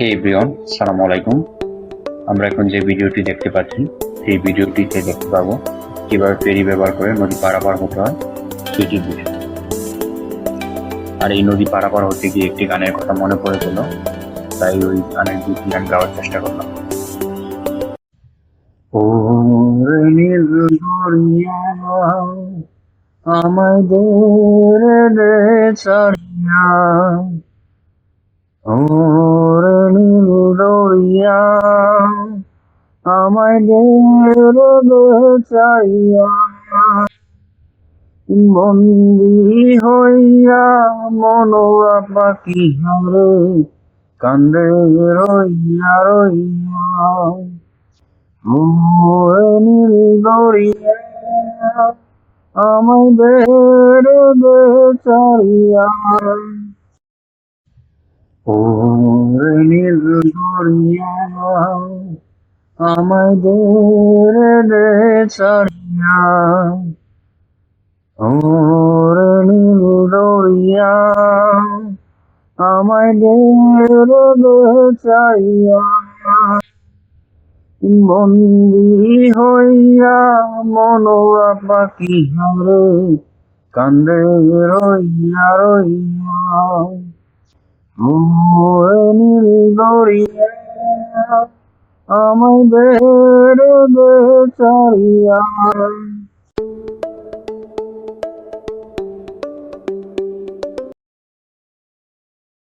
হে everyone সালাম আলাইকুম আমরা এখন যে ভিডিওটি দেখতে পাচ্ছি, সেই ভিডিওটিতে দেখতে পাবো কীভাবে ফেরি ব্যবহার করে নদী পারাপার হতে হয় সেটির বিষয় আর এই নদী পারাপার হতে গিয়ে একটি গানের কথা মনে পড়ে গেল, তাই ওই গানের দুটি গান গাওয়ার চেষ্টা করলাম। ও নীল দরিয়া আমায় রে দে ছাড়িয়া। দরিয়া আমায় চাইয়া বন্দি হইয়া মনোয়া পাখি হারে কান্দে রইয়া রইয়া। নীল দরিয়া আমায় চাইয়া ওরে নীল দরিয়া আমায় দে রে দে ছাড়িয়া। ওরে নীল দরিয়া আমায় দে রে দে ছাড়িয়া। বন্দি হইয়া মনোয়া পাখি হারে কান্দে রইয়া রইয়া। নীল দরিয়া আমায় বেড়ে রে দে চারিয়া